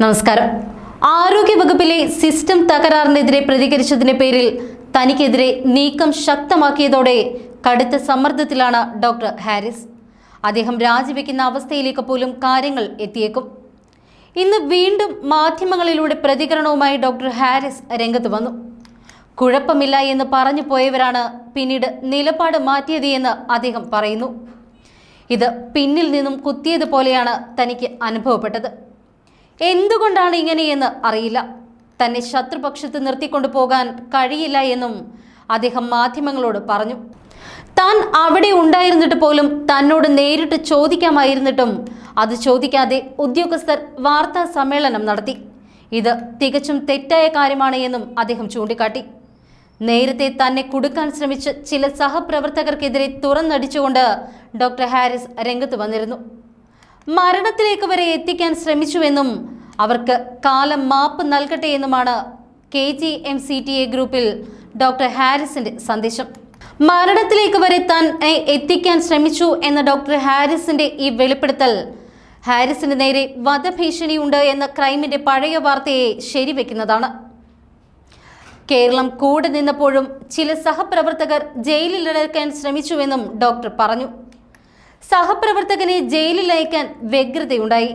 നമസ്കാരം. ആരോഗ്യ വകുപ്പിലെ സിസ്റ്റം തകരാറിനെതിരെ പ്രതികരിച്ചതിന്റെ പേരിൽ തനിക്കെതിരെ നീക്കം ശക്തമാക്കിയതോടെ കടുത്ത സമ്മർദ്ദത്തിലാണ് ഡോക്ടർ ഹാരിസ്. അദ്ദേഹം രാജിവെക്കുന്ന അവസ്ഥയിലേക്ക് പോലും കാര്യങ്ങൾ എത്തിയേക്കും. ഇന്ന് വീണ്ടും മാധ്യമങ്ങളിലൂടെ പ്രതികരണവുമായി ഡോക്ടർ ഹാരിസ് രംഗത്ത് വന്നു. കുഴപ്പമില്ല എന്ന് പറഞ്ഞു പോയവരാണ് പിന്നീട് നിലപാട് മാറ്റിയത് എന്ന് അദ്ദേഹം പറയുന്നു. ഇത് പിന്നിൽ നിന്നും കുത്തിയതുപോലെയാണ് തനിക്ക് അനുഭവപ്പെട്ടത്. എന്തുകൊണ്ടാണ് ഇങ്ങനെയെന്ന് അറിയില്ല. തന്നെ ശത്രുപക്ഷത്ത് നിർത്തിക്കൊണ്ടു പോകാൻ കഴിയില്ല എന്നും അദ്ദേഹം മാധ്യമങ്ങളോട് പറഞ്ഞു. താൻ അവിടെ ഉണ്ടായിരുന്നിട്ട് പോലും തന്നോട് നേരിട്ട് ചോദിക്കാമായിരുന്നിട്ടും അത് ചോദിക്കാതെ ഉദ്യോഗസ്ഥർ വാർത്താ സമ്മേളനം നടത്തി. ഇത് തികച്ചും തെറ്റായ കാര്യമാണ് എന്നും അദ്ദേഹം ചൂണ്ടിക്കാട്ടി. നേരത്തെ തന്നെ കുടുക്കാൻ ശ്രമിച്ച ചില സഹപ്രവർത്തകർക്കെതിരെ തുറന്നടിച്ചുകൊണ്ട് ഡോക്ടർ ഹാരിസ് രംഗത്ത് വന്നിരുന്നു. മരണത്തിലേക്ക് വരെ എത്തിക്കാൻ ശ്രമിച്ചുവെന്നും അവർക്ക് കാലം മാപ്പ് നൽകട്ടെ എന്നുമാണ് K G M C T A ഗ്രൂപ്പിൽ ഡോക്ടർ ഹാരിസിന്റെ സന്ദേശം. മരണത്തിലേക്ക് വരെ തന്നെ എത്തിക്കാൻ ശ്രമിച്ചു എന്ന ഡോക്ടർ ഹാരിസിന്റെ ഈ വെളിപ്പെടുത്തൽ. ഹാരിസിന് നേരെ വധഭീഷണിയുണ്ട് എന്ന ക്രൈമിന്റെ പഴയ വാർത്തയെ ശരിവെക്കുന്നതാണ്. കേരളം കൂടെ നിന്നപ്പോഴും ചില സഹപ്രവർത്തകർ ജയിലിലടക്കാൻ ശ്രമിച്ചുവെന്നും ഡോക്ടർ പറഞ്ഞു. സഹപ്രവർത്തകനെ ജയിലിൽ അയക്കാൻ വ്യഗ്രതയുണ്ടായി.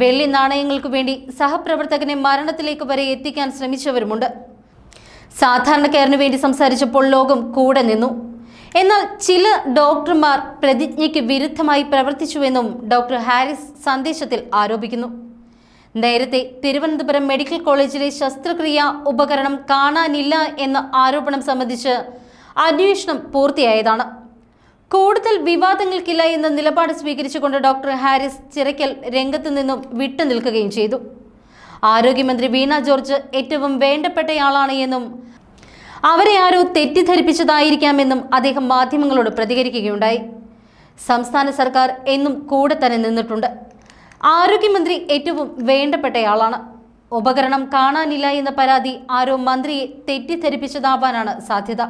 വെള്ളി നാണയങ്ങൾക്കു വേണ്ടി സഹപ്രവർത്തകനെ മരണത്തിലേക്ക് വരെ എത്തിക്കാൻ ശ്രമിച്ചവരുമുണ്ട്. സാധാരണക്കാരന് വേണ്ടി സംസാരിച്ചപ്പോൾ ലോകം കൂടെ നിന്നു. എന്നാൽ ചില ഡോക്ടർമാർ പ്രതിജ്ഞയ്ക്ക് വിരുദ്ധമായി പ്രവർത്തിച്ചുവെന്നും ഡോക്ടർ ഹാരിസ് സന്ദേശത്തിൽ ആരോപിക്കുന്നു. നേരത്തെ തിരുവനന്തപുരം മെഡിക്കൽ കോളേജിലെ ശസ്ത്രക്രിയ ഉപകരണം കാണാനില്ല എന്ന ആരോപണം സംബന്ധിച്ച് അന്വേഷണം പൂർത്തിയായതാണ്. കൂടുതൽ വിവാദങ്ങൾക്കില്ല എന്ന നിലപാട് സ്വീകരിച്ചുകൊണ്ട് ഡോക്ടർ ഹാരിസ് ചിറയ്ക്കൽ രംഗത്തു നിന്നും വിട്ടുനിൽക്കുകയും ചെയ്തു. ആരോഗ്യമന്ത്രി വീണ ജോർജ് ഏറ്റവും വേണ്ടപ്പെട്ടയാളാണ് എന്നും അവരെ ആരോ തെറ്റിദ്ധരിപ്പിച്ചതായിരിക്കാമെന്നും അദ്ദേഹം മാധ്യമങ്ങളോട് പ്രതികരിക്കുകയുണ്ടായി. സംസ്ഥാന സർക്കാർ എന്നും കൂടെ തന്നെ നിന്നിട്ടുണ്ട്. ആരോഗ്യമന്ത്രി ഏറ്റവും വേണ്ടപ്പെട്ടയാളാണ്. ഉപകരണം കാണാനില്ല എന്ന പരാതി ആരോ മന്ത്രിയെ തെറ്റിദ്ധരിപ്പിച്ചതാവാനാണ് സാധ്യത.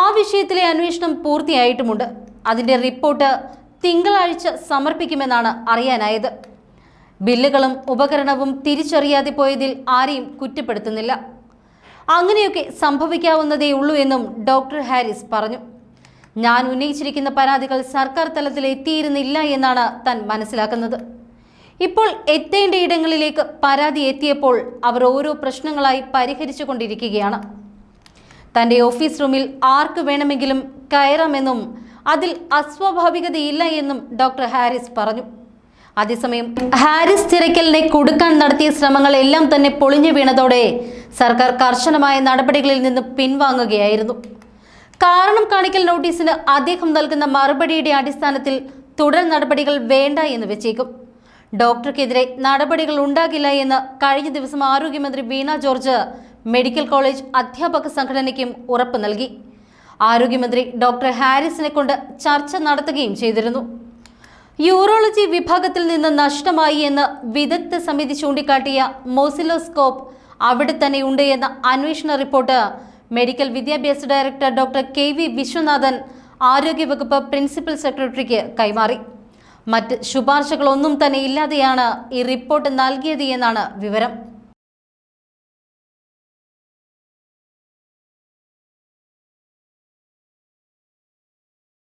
ആ വിഷയത്തിലെ അന്വേഷണം പൂർത്തിയായിട്ടുമുണ്ട്. അതിന്റെ റിപ്പോർട്ട് തിങ്കളാഴ്ച സമർപ്പിക്കുമെന്നാണ് അറിയാനായത്. ബില്ലുകളും ഉപകരണവും തിരിച്ചറിയാതെ പോയതിൽ ആരെയും കുറ്റപ്പെടുത്തുന്നില്ല. അങ്ങനെയൊക്കെ സംഭവിക്കാവുന്നതേ ഉള്ളൂ എന്നും ഡോക്ടർ ഹാരിസ് പറഞ്ഞു. ഞാൻ ഉന്നയിച്ചിരിക്കുന്ന പരാതികൾ സർക്കാർ തലത്തിൽ എത്തിയിരുന്നില്ല എന്നാണ് താൻ മനസ്സിലാക്കുന്നത്. ഇപ്പോൾ എത്തേണ്ട ഇടങ്ങളിലേക്ക് പരാതി എത്തിയപ്പോൾ അവർ ഓരോ പ്രശ്നങ്ങളായി പരിഹരിച്ചു കൊണ്ടിരിക്കുകയാണ് തന്റെ ഓഫീസ് റൂമിൽ ആർക്ക് വേണമെങ്കിലും കയറാമെന്നും അതിൽ അസ്വാഭാവികതയില്ല എന്നും ഡോക്ടർ ഹാരിസ് പറഞ്ഞു. അതേസമയം ഹാരിസ് തിരക്കലിനെ കൊടുക്കാൻ നടത്തിയ ശ്രമങ്ങൾ എല്ലാം തന്നെ പൊളിഞ്ഞു വീണതോടെ സർക്കാർ കർശനമായ നടപടികളിൽ നിന്ന് പിൻവാങ്ങുകയായിരുന്നു. കാരണം കാണിക്കൽ നോട്ടീസിന് അദ്ദേഹം നൽകുന്ന മറുപടിയുടെ അടിസ്ഥാനത്തിൽ തുടർ നടപടികൾ വേണ്ട എന്ന് വെച്ചേക്കും. ഡോക്ടർക്കെതിരെ നടപടികൾ ഉണ്ടാകില്ല എന്ന് കഴിഞ്ഞ ദിവസം ആരോഗ്യമന്ത്രി വീണ ജോർജ് മെഡിക്കൽ കോളേജ് അധ്യാപക സംഘടനയ്ക്കും ഉറപ്പ് നൽകി. ആരോഗ്യമന്ത്രി ഡോക്ടർ ഹാരിസിനെ കൊണ്ട് ചർച്ച നടത്തുകയും ചെയ്തിരുന്നു. യൂറോളജി വിഭാഗത്തിൽ നിന്ന് നഷ്ടമായി എന്ന് വിദഗ്ധ സമിതി ചൂണ്ടിക്കാട്ടിയ മോസിലോസ്കോപ്പ് അവിടെ തന്നെ ഉണ്ട് എന്ന അന്വേഷണ റിപ്പോർട്ട് മെഡിക്കൽ വിദ്യാഭ്യാസ director doctor K V Viswanathan ആരോഗ്യവകുപ്പ് പ്രിൻസിപ്പൽ സെക്രട്ടറിക്ക് കൈമാറി. മറ്റ് ശുപാർശകളൊന്നും തന്നെ ഇല്ലാതെയാണ് ഈ റിപ്പോർട്ട് നൽകിയത് എന്നാണ് വിവരം.